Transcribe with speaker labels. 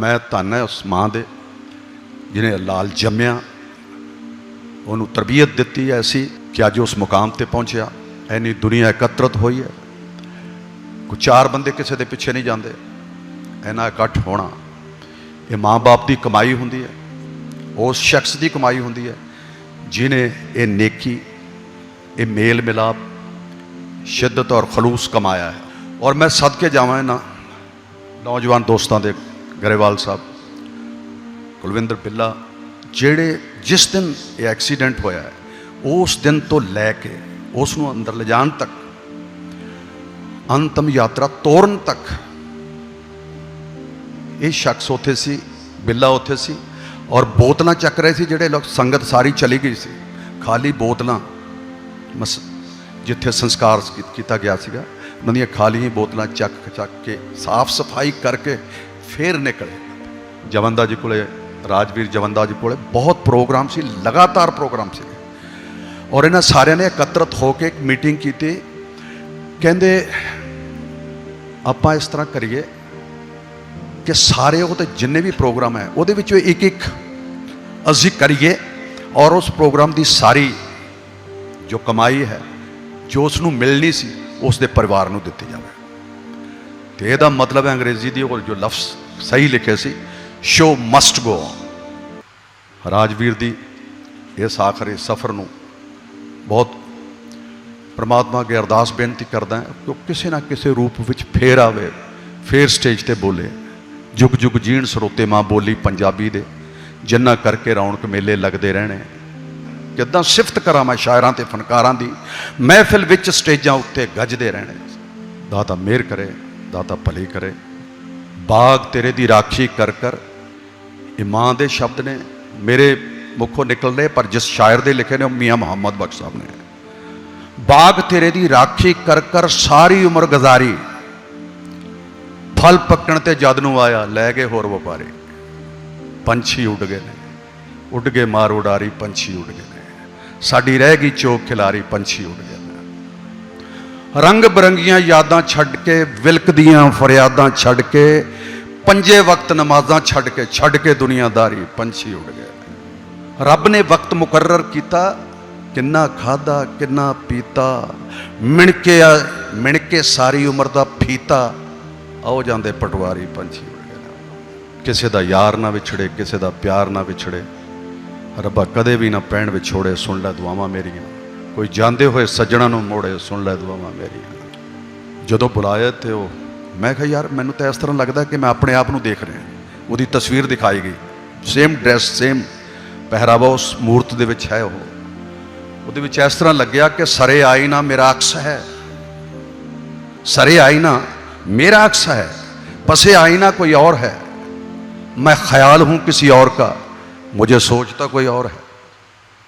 Speaker 1: ਮੈਂ ਧੰਨ ਹੈ ਉਸ ਮਾਂ ਦੇ, ਜਿਹਨੇ ਲਾਲ ਜੰਮਿਆ। ਉਹਨੂੰ ਤਰਬੀਅਤ ਦਿੱਤੀ ਐਸੀ ਕਿ ਅੱਜ ਉਸ ਮੁਕਾਮ ਤੇ ਪਹੁੰਚਿਆ। ਐਨੀ ਦੁਨੀਆ ਇਕੱਤਰਤ ਹੋਈ ਹੈ। ਕੋਈ ਚਾਰ ਬੰਦੇ ਕਿਸੇ ਦੇ ਪਿੱਛੇ ਨਹੀਂ ਜਾਂਦੇ। ਐਨਾ ਇਕੱਠ ਹੋਣਾ, ਇਹ ਮਾਂ-ਬਾਪ ਦੀ ਕਮਾਈ ਹੁੰਦੀ ਹੈ। ਉਸ ਸ਼ਖਸ ਦੀ ਕਮਾਈ ਹੁੰਦੀ ਹੈ ਜਿਨੇ ਇਹ ਨੇਕੀ, ਇਹ ਮੇਲ ਮਿਲਾਪ ਸ਼ਿੱਦਤ ਔਰ ਖਲੂਸ ਕਮਾਇਆ ਹੈ। ਔਰ ਮੈਂ ਸਦਕੇ ਜਾਵਾਂ ਇਹਨਾਂ ਨੌਜਵਾਨ ਦੋਸਤਾਂ ਦੇ ਗਰੇਵਾਲ ਸਾਹਿਬ, ਕੁਲਵਿੰਦਰ ਬਿੱਲਾ, ਜਿਹੜੇ ਜਿਸ ਦਿਨ ਇਹ ਐਕਸੀਡੈਂਟ ਹੋਇਆ ਹੈ, ਉਸ ਦਿਨ ਤੋਂ ਲੈ ਕੇ ਉਸ ਨੂੰ ਅੰਦਰ ਲਿਜਾਣ ਤੱਕ, ਅੰਤਮ ਯਾਤਰਾ ਤੋਰਨ ਤੱਕ, ਇਹ ਸ਼ਖਸ ਉੱਥੇ ਸੀ, ਬਿੱਲਾ ਉੱਥੇ ਸੀ ਔਰ ਬੋਤਲਾਂ ਚੱਕ ਰਹੇ ਸੀ ਜਿਹੜੇ ਲੋਕ ਸੰਗਤ ਸਾਰੀ ਚਲੀ ਗਈ ਸੀ। ਖਾਲੀ ਬੋਤਲਾਂ ਮਸ, ਜਿੱਥੇ ਸੰਸਕਾਰ ਕੀਤਾ ਗਿਆ ਸੀਗਾ, ਉਹਨਾਂ ਦੀਆਂ ਖਾਲੀ ਬੋਤਲਾਂ ਚੱਕ ਚੱਕ ਕੇ ਸਾਫ਼ ਸਫ਼ਾਈ ਕਰਕੇ ਫੇਰ ਨਿਕਲੇ। ਜਵੰਦਾ ਜੀ ਕੋਲੇ, ਰਾਜਵੀਰ ਜਵੰਦਾ ਜੀ ਕੋਲੇ ਬਹੁਤ ਪ੍ਰੋਗਰਾਮ ਸੀ, ਲਗਾਤਾਰ ਪ੍ਰੋਗਰਾਮ ਸੀ। ਔਰ ਇਹਨਾਂ ਸਾਰਿਆਂ ਨੇ ਇਕੱਤਰਤ ਹੋ ਕੇ ਇੱਕ ਮੀਟਿੰਗ ਕੀਤੀ। ਕਹਿੰਦੇ, ਆਪਾਂ ਇਸ ਤਰ੍ਹਾਂ ਕਰੀਏ ਕਿ ਸਾਰੇ ਉਹ ਤੇ ਜਿੰਨੇ ਵੀ ਪ੍ਰੋਗਰਾਮ ਹੈ, ਉਹਦੇ ਵਿੱਚੋਂ ਇੱਕ ਇੱਕ ਅਸੀਂ ਕਰੀਏ ਔਰ ਉਸ ਪ੍ਰੋਗਰਾਮ ਦੀ ਸਾਰੀ ਜੋ ਕਮਾਈ ਹੈ, ਜੋ ਉਸ ਨੂੰ ਮਿਲਣੀ ਸੀ, ਉਸ ਦੇ ਪਰਿਵਾਰ ਨੂੰ ਦਿੱਤੀ ਜਾਵੇ। ਤੇ ਇਹਦਾ ਮਤਲਬ ਹੈ ਅੰਗਰੇਜ਼ੀ ਦੀ ਉਹ ਜੋ ਲਫ਼ਜ਼ ਸਹੀ ਲਿਖੇ ਸੀ ਸ਼ੋ ਮਸਟ ਗੋ ਰਾਜਵੀਰ ਦੀ ਇਸ ਆਖਰੀ ਸਫ਼ਰ ਨੂੰ ਬਹੁਤ ਪ੍ਰਮਾਤਮਾ ਅੱਗੇ ਅਰਦਾਸ ਬੇਨਤੀ ਕਰਦਾ ਹਾਂ ਕਿ ਉਹ ਕਿਸੇ ਨਾ ਕਿਸੇ ਰੂਪ ਵਿੱਚ ਫੇਰ ਆਵੇ, ਫੇਰ ਸਟੇਜ ਤੇ ਬੋਲੇ। ਜੁਗ ਜੁਗ ਜੀਣ ਸਰੋਤੇ ਮਾਂ ਬੋਲੀ ਪੰਜਾਬੀ ਦੇ, ਜਿੰਨਾ ਕਰਕੇ ਰੌਣਕ ਮੇਲੇ ਲੱਗਦੇ ਰਹਿਣੇ। ਕਿੱਦਾਂ ਸਿਫਤ ਕਰਾਂ ਮੈਂ ਸ਼ਾਇਰਾਂ ਤੇ ਫਨਕਾਰਾਂ ਦੀ, ਮਹਿਫਿਲ ਵਿੱਚ ਸਟੇਜਾਂ ਉੱਤੇ ਗੱਜਦੇ ਰਹਿਣੇ। ਦਾਤਾ ਮਿਹਰ ਕਰੇ, ਦਾਤਾ ਭਲੀ ਕਰੇ। ਬਾਗ ਤੇਰੇ ਦੀ ਰਾਖੀ ਕਰ ਕਰ। ਇਹ ਦੇ ਸ਼ਬਦ ਨੇ ਮੇਰੇ ਮੁੱਖੋਂ ਨਿਕਲਦੇ, ਪਰ ਜਿਸ ਸ਼ਾਇਰ ਦੇ ਲਿਖੇ ਨੇ, ਉਹ ਮੀਆਂ ਮੁਹੰਮਦ ਬਖਸ਼ ਸਾਹਿਬ ਨੇ। ਬਾਗ ਤੇਰੇ ਦੀ ਰਾਖੀ ਕਰ ਕਰ ਸਾਰੀ ਉਮਰ ਗੁਜ਼ਾਰੀ। ਫਲ ਪੱਕਣ ਤੇ ਜਦ ਨੂੰ ਆਇਆ, ਲੈ ਗਏ ਹੋਰ ਵਪਾਰੇ। ਪੰਛੀ ਉੱਡ ਗਏ ਨੇ। ਉੱਡ ਗਏ ਮਾਰ ਉਡਾਰੀ, ਪੰਛੀ ਉੱਡ ਗਏ ਨੇ। ਸਾਡੀ ਰਹਿ ਗਈ ਚੋਕ ਖਿਲਾਰੀ, ਪੰਛੀ ਉੱਡ ਗਏ ਰੰਗ ਬਰੰਗੀਆਂ ਯਾਦਾਂ ਛੱਡ ਕੇ ਵਿਲਕਦੀਆਂ ਫਰਿਆਦਾਂ ਛੱਡ ਕੇ, ਪੰਜੇ ਵਕਤ ਨਮਾਜ਼ਾਂ ਛੱਡ ਕੇ ਛੱਡ ਕੇ ਦੁਨੀਆਦਾਰੀ ਪੰਛੀ ਉੱਡ ਗਿਆ ਰੱਬ ਨੇ ਵਕਤ ਮੁਕਰਰ ਕੀਤਾ, ਕਿੰਨਾ ਖਾਦਾ ਕਿੰਨਾ ਪੀਤਾ ਮਿਣ ਕੇ ਮਿਣ ਕੇ ਸਾਰੀ ਉਮਰ ਦਾ ਫੀਤਾ, ਆਓ ਜਾਂਦੇ ਪਟਵਾਰੀ ਪੰਛੀ ਉੱਡ ਗਿਆ ਕਿਸੇ ਦਾ ਯਾਰ ਨਾ ਵਿਛੜੇ, ਕਿਸੇ ਦਾ ਪਿਆਰ ਨਾ ਵਿਛੜੇ, ਰੱਬਾ ਕਦੇ ਵੀ ਨਾ ਪੈਣ ਵਿਛੋੜੇ, ਸੁਣ ਲੈ ਦੁਆਵਾਂ ਮੇਰੀਆਂ। ਕੋਈ ਜਾਂਦੇ ਹੋਏ ਸੱਜਣਾ ਨੂੰ ਮੋੜੇ ਸੁਣ ਲੈ ਦੁਆਵਾਂ ਮੇਰੀਆਂ ਜਦੋਂ ਬੁਲਾਇਆ ਤੇ ਉਹ ਮੈਂ ਕਿਹਾ ਯਾਰ ਮੈਨੂੰ ਤਾਂ ਇਸ ਤਰ੍ਹਾਂ ਲੱਗਦਾ ਕਿ ਮੈਂ ਆਪਣੇ ਆਪ ਨੂੰ ਦੇਖ ਰਿਹਾ ਉਹਦੀ ਤਸਵੀਰ ਦਿਖਾਈ ਗਈ ਸੇਮ ਡਰੈਸ ਸੇਮ ਪਹਿਰਾਵਾ ਉਸ ਮੂਰਤ ਦੇ ਵਿੱਚ ਹੈ ਉਹ ਉਹਦੇ ਵਿੱਚ ਇਸ ਤਰ੍ਹਾਂ ਲੱਗਿਆ ਕਿ ਸਰੇ ਆਈਨਾ ਮੇਰਾ ਅਕਸ ਹੈ सरे आईना मेरा अक्स है पसे आईना कोई और है मैं ख्याल हूं किसी और का मुझे सोचता कोई और है